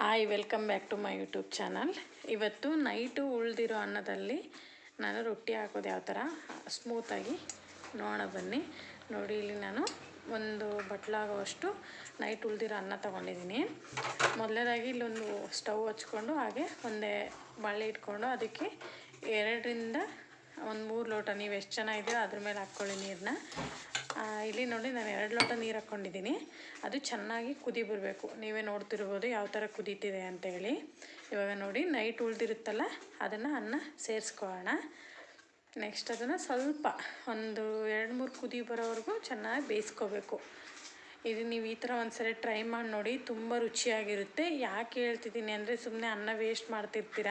Hi, welcome back to my YouTube channel. ಇವತ್ತು night ಉಳಿದಿರೋ ಅನ್ನದಲ್ಲಿ ನಾನು ರೊಟ್ಟಿ ಹಾಕೋದು ಯಾವ ಥರ? ಸ್ಮೂತಾಗಿ ನೋಡೋಣ ಬನ್ನಿ. ನೋಡಿ, ಇಲ್ಲಿ ನಾನು ಒಂದು ಬಟ್ಲಾಗುವಷ್ಟು ನೈಟ್ ಉಳಿದಿರೋ ಅನ್ನ ತೊಗೊಂಡಿದ್ದೀನಿ. ಮೊದಲನೇದಾಗಿ ಇಲ್ಲೊಂದು ಸ್ಟವ್ ಹಚ್ಕೊಂಡು, ಹಾಗೆ ಒಂದೇ ಬಾಳೆ ಇಟ್ಕೊಂಡು ಅದಕ್ಕೆ ಎರಡರಿಂದ ಒಂದು ಮೂರು ಲೋಟ, ನೀವು ಎಷ್ಟು ಜನ ಇದ್ದೀರೋ ಅದ್ರ ಮೇಲೆ ಹಾಕ್ಕೊಳ್ಳಿ ನೀರನ್ನ. ಇಲ್ಲಿ ನೋಡಿ ನಾನು ಎರಡು ಲೋಟ ನೀರು ಹಾಕ್ಕೊಂಡಿದ್ದೀನಿ ಅದು ಚೆನ್ನಾಗಿ ಕುದಿ ಬರಬೇಕು. ನೀವೇ ನೋಡ್ತಿರ್ಬೋದು ಯಾವ ಥರ ಕುದೀತಿದೆ ಅಂತೇಳಿ ಇವಾಗ ನೋಡಿ ನೈಟ್ ಉಳಿದಿರುತ್ತಲ್ಲ, ಅದನ್ನು ಅನ್ನ ಸೇರಿಸ್ಕೊಳ್ಳೋಣ. ನೆಕ್ಸ್ಟ್ ಅದನ್ನು ಸ್ವಲ್ಪ, ಒಂದು ಎರಡು ಮೂರು ಕುದಿ ಬರೋವರೆಗೂ ಚೆನ್ನಾಗಿ ಬೇಯಿಸ್ಕೋಬೇಕು. ಇದು ನೀವು ಈ ಥರ ಒಂದ್ಸರಿ ಟ್ರೈ ಮಾಡಿ ನೋಡಿ, ತುಂಬ ರುಚಿಯಾಗಿರುತ್ತೆ. ಯಾಕೆ ಹೇಳ್ತಿದ್ದೀನಿ ಅಂದರೆ ಸುಮ್ಮನೆ ಅನ್ನ ವೇಸ್ಟ್ ಮಾಡ್ತಿರ್ತೀರ?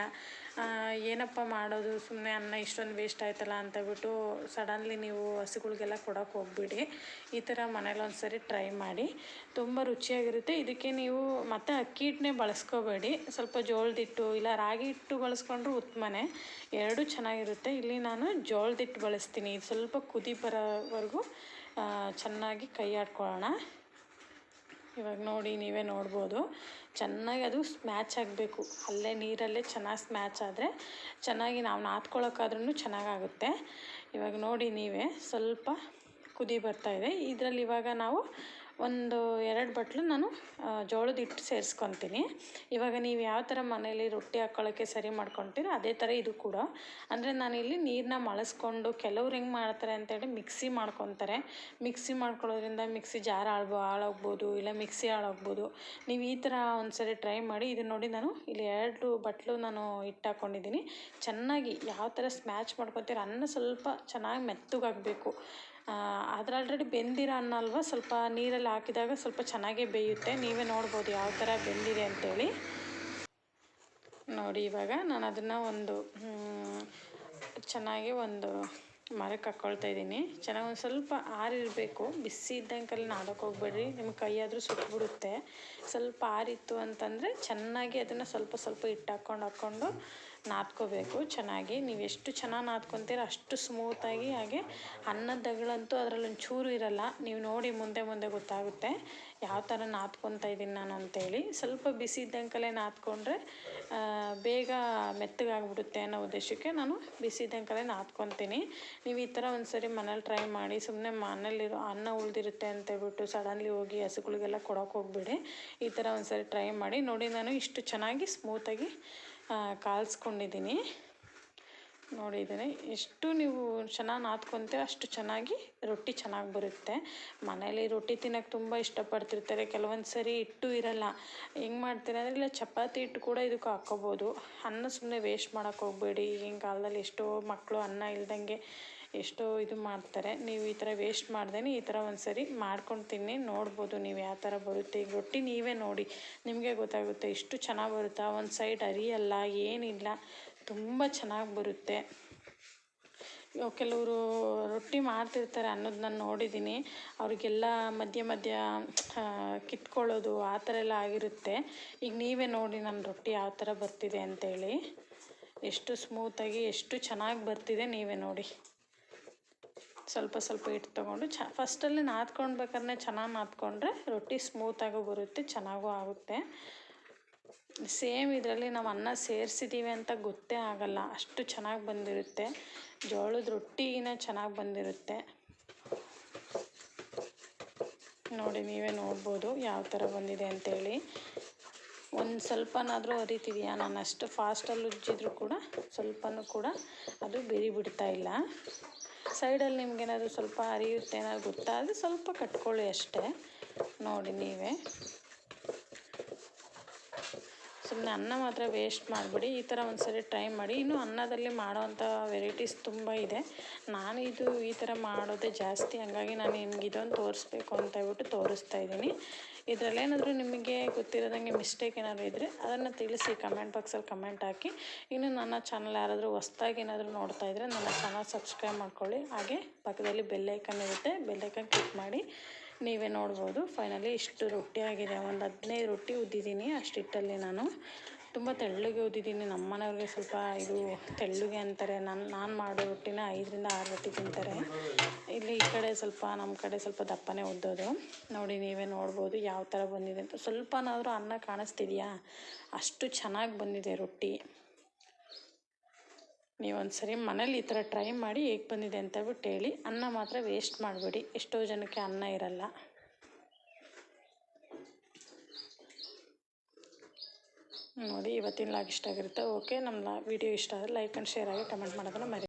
ಏನಪ್ಪ ಮಾಡೋದು? ಸುಮ್ಮನೆ ಅನ್ನ ಇಷ್ಟೊಂದು ವೇಸ್ಟ್ ಆಯ್ತಲ್ಲ ಅಂತ ಬಿಟ್ಟು ಸಡನ್ಲಿ ನೀವು ಹಸುಗಳಿಗೆಲ್ಲ ಕೊಡೋಕೆ ಹೋಗ್ಬಿಡಿ. ಈ ಥರ ಮನೇಲಿ ಒಂದು ಸರಿ ಟ್ರೈ ಮಾಡಿ. ತುಂಬ ರುಚಿಯಾಗಿರುತ್ತೆ. ಇದಕ್ಕೆ ನೀವು ಮತ್ತೆ ಅಕ್ಕಿ ಹಿಟ್ಟನ್ನೇ ಬಳಸ್ಕೋಬೇಡಿ. ಸ್ವಲ್ಪ ಜೋಳದ ಹಿಟ್ಟು ಇಲ್ಲ, ರಾಗಿ ಹಿಟ್ಟು ಬಳಸ್ಕೊಂಡ್ರು ಉತ್ತಮನೇ ಎರಡೂ ಚೆನ್ನಾಗಿರುತ್ತೆ. ಇಲ್ಲಿ ನಾನು ಜೋಳದ ಹಿಟ್ಟು ಬಳಸ್ತೀನಿ. ಸ್ವಲ್ಪ ಕುದಿ ಬರೋವರೆಗೂ ಚೆನ್ನಾಗಿ ಕೈ ಆಡ್ಕೊಳ್ಳೋಣ. ಇವಾಗ ನೋಡಿ ನೀವೇ ನೋಡ್ಬೋದು. ಚೆನ್ನಾಗಿ ಅದು ಸ್ಮ್ಯಾಚ್ ಆಗಬೇಕು. ಅಲ್ಲೇ ನೀರಲ್ಲೇ ಚೆನ್ನಾಗಿ ಸ್ಮ್ಯಾಚ್ ಆದರೆ ಚೆನ್ನಾಗಿ ನಾವು ನಾದ್ಕೊಳ್ಳೋಕ್ಕಾದ್ರೂ ಚೆನ್ನಾಗಾಗುತ್ತೆ. ಇವಾಗ ನೋಡಿ ನೀವೇ ಸ್ವಲ್ಪ ಕುದಿ ಬರ್ತಾಯಿದೆ ಇದರಲ್ಲಿ ಇವಾಗ ನಾವು ಒಂದು ಎರಡು ಬಟ್ಲು ನಾನು ಜೋಳದ ಹಿಟ್ಟು ಸೇರಿಸ್ಕೊತೀನಿ. ಇವಾಗ ನೀವು ಯಾವ ಥರ ಮನೇಲಿ ರೊಟ್ಟಿ ಹಾಕ್ಕೊಳ್ಳೋಕ್ಕೆ ಸರಿ ಮಾಡ್ಕೊತೀರೋ, ಅದೇ ಥರ ಇದು ಕೂಡ. ಅಂದರೆ ನಾನಿಲ್ಲಿ ನೀರನ್ನ ಮಳಸ್ಕೊಂಡು ಕೆಲವ್ರು ಹೆಂಗೆ ಮಾಡ್ತಾರೆ ಅಂತೇಳಿ ಮಿಕ್ಸಿ ಮಾಡ್ಕೊತಾರೆ. ಮಿಕ್ಸಿ ಮಾಡ್ಕೊಳ್ಳೋದ್ರಿಂದ ಮಿಕ್ಸಿ ಜಾರ ಹಾಳ್ಬೋ ಹಾಳಾಗ್ಬೋದು, ಇಲ್ಲ ಮಿಕ್ಸಿ ಹಾಳಾಗ್ಬೋದು. ನೀವು ಈ ಥರ ಒಂದು ಸರಿ ಟ್ರೈ ಮಾಡಿ, ಇದು ನೋಡಿ ನಾನು ಇಲ್ಲಿ ಎರಡು ಬಟ್ಲು ನಾನು ಹಿಟ್ಟು ಹಾಕ್ಕೊಂಡಿದ್ದೀನಿ ಚೆನ್ನಾಗಿ ಯಾವ ಥರ ಸ್ಮ್ಯಾಚ್ ಮಾಡ್ಕೊತೀರ, ಅನ್ನ ಸ್ವಲ್ಪ ಚೆನ್ನಾಗಿ ಮೆತ್ತಗಾಗಬೇಕು. ಅದ್ರ ಆಲ್ರೆಡಿ ಬೆಂದಿರೋ ಅನ್ನ ಅಲ್ವಾ? ಸ್ವಲ್ಪ ನೀರಲ್ಲಿ ಹಾಕಿದಾಗ ಸ್ವಲ್ಪ ಚೆನ್ನಾಗೇ ಬೇಯುತ್ತೆ. ನೀವೇ ನೋಡ್ಬೋದು ಯಾವ ಥರ ಬೆಂದಿದೆ ಅಂತೇಳಿ. ನೋಡಿ, ಇವಾಗ ನಾನು ಅದನ್ನು ಒಂದು ಚೆನ್ನಾಗಿ ಒಂದು ಮರಕ್ಕೆ ಹಾಕ್ಕೊಳ್ತಾ ಇದ್ದೀನಿ. ಚೆನ್ನಾಗಿ ಒಂದು ಸ್ವಲ್ಪ ಆರಿರಬೇಕು. ಬಿಸಿ ಇದ್ದಂಗೆ ನಾಡೋಕೆ ಹೋಗ್ಬೇಡ್ರಿ. ನಿಮ್ಮ ಕೈಯಾದರೂ ಸುಟ್ಬಿಡುತ್ತೆ. ಸ್ವಲ್ಪ ಆರಿತ್ತು ಅಂತಂದರೆ ಚೆನ್ನಾಗಿ ಅದನ್ನು ಸ್ವಲ್ಪ ಸ್ವಲ್ಪ ಹಿಟ್ಟು ಹಾಕ್ಕೊಂಡು ಹಾಕ್ಕೊಂಡು ನಾದ್ಕೋಬೇಕು. ಚೆನ್ನಾಗಿ ನೀವು ಎಷ್ಟು ಚೆನ್ನಾಗಿ ನಾದ್ಕೊತೀರ ಅಷ್ಟು ಸ್ಮೂತಾಗಿ ಹಾಗೆ ಅನ್ನದ ಅದ್ರಲ್ಲಿ ಅದರಲ್ಲಿ ಒಂಚೂರು ಇರಲ್ಲ. ನೀವು ನೋಡಿ ಮುಂದೆ ಮುಂದೆ ಗೊತ್ತಾಗುತ್ತೆ ಯಾವ ಥರ ನಾದ್ಕೊತಾ ಇದ್ದೀನಿ ನಾನು ಅಂತೇಳಿ. ಸ್ವಲ್ಪ ಬಿಸಿ ಇದ್ದಂಕಲೇ ನಾದ್ಕೊಂಡ್ರೆ ಬೇಗ ಮೆತ್ತಗಾಗ್ಬಿಡುತ್ತೆ ಅನ್ನೋ ಉದ್ದೇಶಕ್ಕೆ ನಾನು ಬಿಸಿ ಇದ್ದಂಕಲೇ ನಾದ್ಕೊತೀನಿ. ನೀವು ಈ ಥರ ಒಂದು ಸರಿ ಮನೇಲಿ ಟ್ರೈ ಮಾಡಿ ಸುಮ್ಮನೆ ಮನೇಲಿರೋ ಅನ್ನ ಉಳಿದಿರುತ್ತೆ ಅಂತೇಳ್ಬಿಟ್ಟು ಸಡನ್ಲಿ ಹೋಗಿ ಹಸುಗಳಿಗೆಲ್ಲ ಕೊಡೋಕೆ ಹೋಗ್ಬೇಡಿ. ಈ ಥರ ಒಂದು ಸರಿ ಟ್ರೈ ಮಾಡಿ ನೋಡಿ ನಾನು ಇಷ್ಟು ಚೆನ್ನಾಗಿ ಸ್ಮೂತಾಗಿ ಕಾಲ್ಸ್ಕೊಂಡಿದ್ದೀನಿ. ನೋಡಿದ್ದೀನಿ ಎಷ್ಟು ನೀವು ಚೆನ್ನಾಗಿ ನಾದ್ಕೊತೀರ ಅಷ್ಟು ಚೆನ್ನಾಗಿ ರೊಟ್ಟಿ ಚೆನ್ನಾಗಿ ಬರುತ್ತೆ. ಮನೇಲಿ ರೊಟ್ಟಿ ತಿನ್ನೋಕೆ ತುಂಬ ಇಷ್ಟಪಡ್ತಿರ್ತಾರೆ. ಕೆಲವೊಂದು ಸರಿ ಹಿಟ್ಟು ಇರಲ್ಲ. ಹೆಂಗೆ ಮಾಡ್ತೀರಾ ಅಂದರೆ, ಇಲ್ಲ ಚಪಾತಿ ಹಿಟ್ಟು ಕೂಡ ಇದಕ್ಕೆ ಹಾಕ್ಕೋಬೋದು. ಅನ್ನ ಸುಮ್ಮನೆ ವೇಸ್ಟ್ ಮಾಡೋಕ್ಕೆ ಹೋಗಬೇಡಿ. ಈಗಿನ ಕಾಲದಲ್ಲಿ ಎಷ್ಟೋ ಮಕ್ಕಳು ಅನ್ನ ಇಲ್ದಂಗೆ ಎಷ್ಟೋ ಇದು ಮಾಡ್ತಾರೆ. ನೀವು ಈ ಥರ ವೇಸ್ಟ್ ಮಾಡ್ದೇ ಈ ಥರ ಒಂದು ಸರಿ ಮಾಡ್ಕೊಂಡು ತಿನ್ನಿ ನೋಡ್ಬೋದು ನೀವು ಯಾವ ಥರ ಬರುತ್ತೆ. ಈಗ ರೊಟ್ಟಿ ನೀವೇ ನೋಡಿ, ನಿಮಗೆ ಗೊತ್ತಾಗುತ್ತೆ ಇಷ್ಟು ಚೆನ್ನಾಗಿ ಬರುತ್ತಾ? ಒಂದು ಸೈಡ್ ಅರಿಯಲ್ಲ, ಏನಿಲ್ಲ, ತುಂಬ ಚೆನ್ನಾಗಿ ಬರುತ್ತೆ. ಕೆಲವರು ರೊಟ್ಟಿ ಮಾಡ್ತಿರ್ತಾರೆ ಅನ್ನೋದು ನಾನು ನೋಡಿದ್ದೀನಿ ಅವರಿಗೆಲ್ಲ ಮಧ್ಯ ಮಧ್ಯ ಕಿತ್ಕೊಳ್ಳೋದು ಆ ಥರ ಎಲ್ಲ ಆಗಿರುತ್ತೆ. ಈಗ ನೀವೇ ನೋಡಿ ನನ್ನ ರೊಟ್ಟಿ ಯಾವ ಥರ ಬರ್ತಿದೆ ಅಂತೇಳಿ. ಎಷ್ಟು ಸ್ಮೂತಾಗಿ ಎಷ್ಟು ಚೆನ್ನಾಗಿ ಬರ್ತಿದೆ ನೀವೇ ನೋಡಿ. ಸ್ವಲ್ಪ ಸ್ವಲ್ಪ ಹಿಟ್ಟು ತೊಗೊಂಡು ಚ, ಫಸ್ಟಲ್ಲಿ ನಾದ್ಕೊಳ್ಬೇಕಾದ್ರೆ ಚೆನ್ನಾಗಿ ನಾದ್ಕೊಂಡ್ರೆ ರೊಟ್ಟಿ ಸ್ಮೂತಾಗೂ ಬರುತ್ತೆ, ಚೆನ್ನಾಗೂ ಆಗುತ್ತೆ. ಸೇಮ್ ಇದರಲ್ಲಿ ನಾವು ಅನ್ನ ಸೇರಿಸಿದ್ದೀವಿ ಅಂತ ಗೊತ್ತೇ ಆಗಲ್ಲ, ಅಷ್ಟು ಚೆನ್ನಾಗಿ ಬಂದಿರುತ್ತೆ. ಜೋಳದ ರೊಟ್ಟಿಗಿನ ಚೆನ್ನಾಗಿ ಬಂದಿರುತ್ತೆ. ನೋಡಿ, ನೀವೇ ನೋಡ್ಬೋದು ಯಾವ ಥರ ಬಂದಿದೆ ಅಂತೇಳಿ. ಒಂದು ಸ್ವಲ್ಪನಾದರೂ ಅರಿತಿದೆಯಾ ನಾನು ಅಷ್ಟು ಫಾಸ್ಟಲ್ಲಿ ಉಜ್ಜಿದ್ರು ಕೂಡ ಸ್ವಲ್ಪನೂ ಕೂಡ ಅದು ಬಿರಿ ಬಿಡ್ತಾ ಇಲ್ಲ. ಸೈಡಲ್ಲಿ ನಿಮಗೇನಾದರೂ ಸ್ವಲ್ಪ ಅರಿಯುತ್ತೆ ಏನಾದ್ರು ಗೊತ್ತಾದರೆ ಸ್ವಲ್ಪ ಕಟ್ಕೊಳ್ಳಿ ಅಷ್ಟೇ. ನೋಡಿ ನೀವೇ. ಸುಮ್ಮನೆ ಅನ್ನ ಮಾತ್ರ ವೇಸ್ಟ್ ಮಾಡಿಬಿಡಿ. ಈ ಥರ ಒಂದು ಸರಿ ಟ್ರೈ ಮಾಡಿ. ಇನ್ನು ಅನ್ನದಲ್ಲಿ ಮಾಡೋವಂಥ ವೆರೈಟೀಸ್ ತುಂಬ ಇದೆ. ನಾನು ಇದು ಈ ಥರ ಮಾಡೋದೇ ಜಾಸ್ತಿ. ಹಂಗಾಗಿ ನಾನು ನಿಮ್ಗೆ ಇದೊಂದು ತೋರಿಸ್ಬೇಕು ಅಂತ ಹೇಳ್ಬಿಟ್ಟು ತೋರಿಸ್ತಾ ಇದ್ದೀನಿ. ಇದರಲ್ಲೇನಾದರೂ ನಿಮಗೆ ಗೊತ್ತಿರೋದಂಗೆ ಮಿಸ್ಟೇಕ್ ಏನಾದರೂ ಇದ್ದರೆ ಅದನ್ನು ತಿಳಿಸಿ ಕಮೆಂಟ್ ಬಾಕ್ಸಲ್ಲಿ ಕಮೆಂಟ್ ಹಾಕಿ. ಇನ್ನು ನನ್ನ ಚಾನಲ್ ಯಾರಾದರೂ ಹೊಸ್ದಾಗಿ ಏನಾದರೂ ನೋಡ್ತಾ ಇದ್ದರೆ ನನ್ನ ಚಾನಲ್ ಸಬ್ಸ್ಕ್ರೈಬ್ ಮಾಡ್ಕೊಳ್ಳಿ. ಹಾಗೆ ಪಕ್ಕದಲ್ಲಿ ಬೆಲ್ಲೈಕನ್ ಇರುತ್ತೆ. ಬೆಲ್ಲೈಕನ್ ಕ್ಲಿಕ್ ಮಾಡಿ ನೀವೇ ನೋಡ್ಬೋದು. ಫೈನಲಿ ಇಷ್ಟು ರೊಟ್ಟಿ ಆಗಿದೆ. ಒಂದು ಹದಿನೈದು ರೊಟ್ಟಿ ಉದ್ದಿದ್ದೀನಿ. ಅಷ್ಟು ಹಿಟ್ಟಲ್ಲಿ ನಾನು. ತುಂಬ ತೆಳ್ಳಗೆ ಓದಿದ್ದೀನಿ. ನಮ್ಮ ಮನೆಯವ್ರಿಗೆ ಸ್ವಲ್ಪ ಇದು ತೆಳ್ಳಗೆ ಅಂತಾರೆ. ನಾನು ನಾನು ಮಾಡೋ ರೊಟ್ಟಿನ ಐದರಿಂದ ಆರು ರೊಟ್ಟಿ ತಿಂತಾರೆ. ಇಲ್ಲಿ ಈ ಕಡೆ ಸ್ವಲ್ಪ ನಮ್ಮ ಕಡೆ ಸ್ವಲ್ಪ ದಪ್ಪನೇ ಉದ್ದೋದು ನೋಡಿ, ನೀವೇ ನೋಡ್ಬೋದು ಯಾವ ಥರ ಬಂದಿದೆ ಅಂತ. ಸ್ವಲ್ಪನಾದರೂ ಅನ್ನ ಕಾಣಿಸ್ತಿದೆಯಾ? ಅಷ್ಟು ಚೆನ್ನಾಗಿ ಬಂದಿದೆ ರೊಟ್ಟಿ. ನೀವು ಒಂದ್ಸರಿ ಮನೇಲಿ ಈ ಥರ ಟ್ರೈ ಮಾಡಿ ಹೇಗೆ ಬಂದಿದೆ ಅಂತ ಬಿಟ್ಟು ಹೇಳಿ. ಅನ್ನ ಮಾತ್ರ ವೇಸ್ಟ್ ಮಾಡಬೇಡಿ. ಎಷ್ಟೋ ಜನಕ್ಕೆ ಅನ್ನ ಇರಲ್ಲ. ನೋಡಿ ಇವತ್ತಿನ ಲಾಗ್ ಇಷ್ಟ ಆಗಿರುತ್ತೆ. ಓಕೆ ನಮ್ಮ ವಿಡಿಯೋ ಇಷ್ಟ ಆದರೆ ಲೈಕ್ ಆ್ಯಂಡ್ ಶೇರ್ ಆಗಿ ಕಮೆಂಟ್ ಮಾಡೋದನ್ನು ಮರಿ